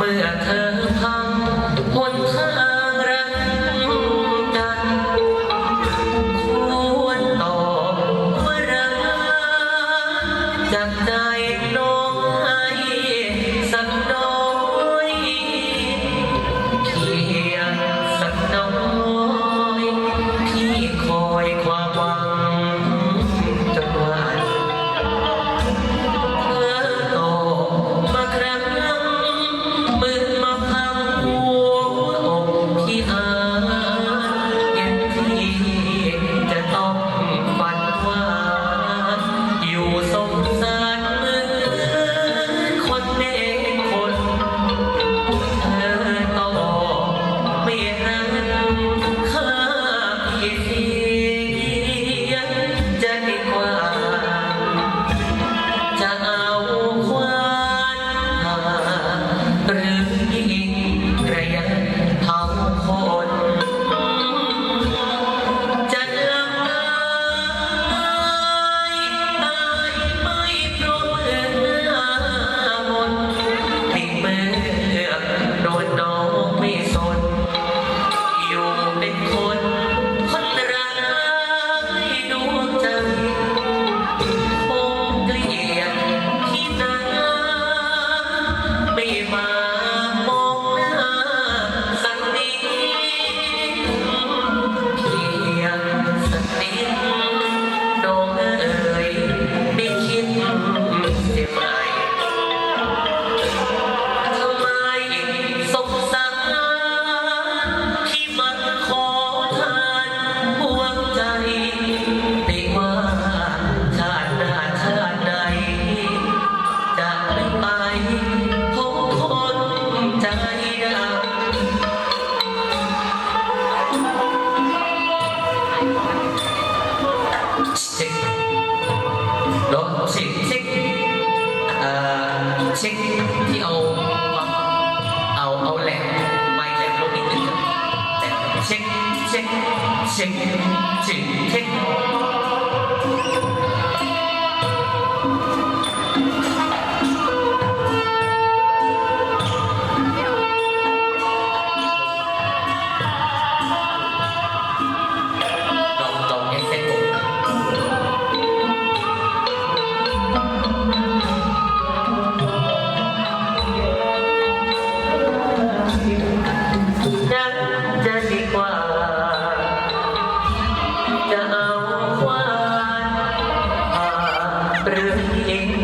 เมื่อเธอพังหนทาง เช็คเช็คเอ่อเช็คที่เอาเอาเอาแหลมไม้แหลมลงนิดนึงแต่เช็คเช็คเช็คเช็คเช็ค เปลือย